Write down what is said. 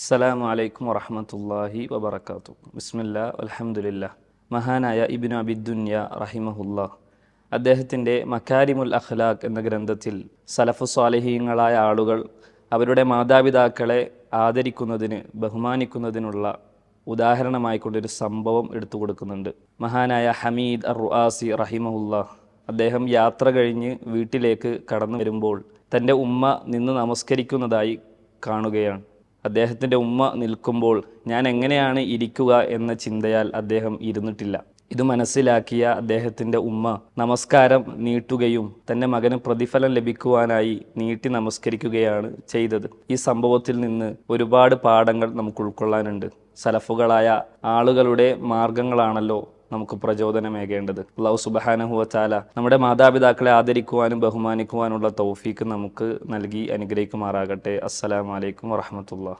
അസ്സലാമു അലൈക്കും വറഹമത്തല്ലാഹി വബർക്കാത്തു ബിസ്മില്ല അലഹമുല്ല മഹാനായ ഇബിൻ അബിദുന്യ റഹിമഹുല്ല. അദ്ദേഹത്തിന്റെ മക്കാരിമുൽ അഖ്ലാഖ് എന്ന ഗ്രന്ഥത്തിൽ സലഫു സ്വാലഹീങ്ങളായ ആളുകൾ അവരുടെ മാതാപിതാക്കളെ ആദരിക്കുന്നതിന് ബഹുമാനിക്കുന്നതിനുള്ള ഉദാഹരണമായി കൊണ്ടൊരു സംഭവം എടുത്തു കൊടുക്കുന്നുണ്ട്. മഹാനായ ഹമീദ് അർ റുആസി റഹിമഹുല്ല അദ്ദേഹം യാത്ര കഴിഞ്ഞ് വീട്ടിലേക്ക് കടന്നു വരുമ്പോൾ തന്റെ ഉമ്മ നിന്ന് നമസ്കരിക്കുന്നതായി കാണുകയാണ്. അദ്ദേഹത്തിന്റെ ഉമ്മ നിൽക്കുമ്പോൾ ഞാൻ എങ്ങനെയാണ് ഇരിക്കുക എന്ന ചിന്തയാൽ അദ്ദേഹം ഇരുന്നിട്ടില്ല. ഇത് മനസ്സിലാക്കിയ അദ്ദേഹത്തിന്റെ ഉമ്മ നമസ്കാരം നീട്ടുകയും തന്റെ മകന് പ്രതിഫലം ലഭിക്കുവാനായി നീട്ടി നമസ്കരിക്കുകയാണ് ചെയ്തത്. ഈ സംഭവത്തിൽ നിന്ന് ഒരുപാട് പാഠങ്ങൾ നമുക്ക് ഉൾക്കൊള്ളാനുണ്ട്. സലഫുകളായ ആളുകളുടെ മാർഗങ്ങളാണല്ലോ നമുക്ക് പ്രചോദനമേകേണ്ടത്. അള്ളാഹു സുബഹാനഹുവ ചാല നമ്മുടെ മാതാപിതാക്കളെ ആദരിക്കുവാനും ബഹുമാനിക്കുവാനുള്ള തൗഫീക്ക് നമുക്ക് നൽകി അനുഗ്രഹിക്കുമാറാകട്ടെ. അസ്സലാമലൈക്കും വറഹമത്തുള്ള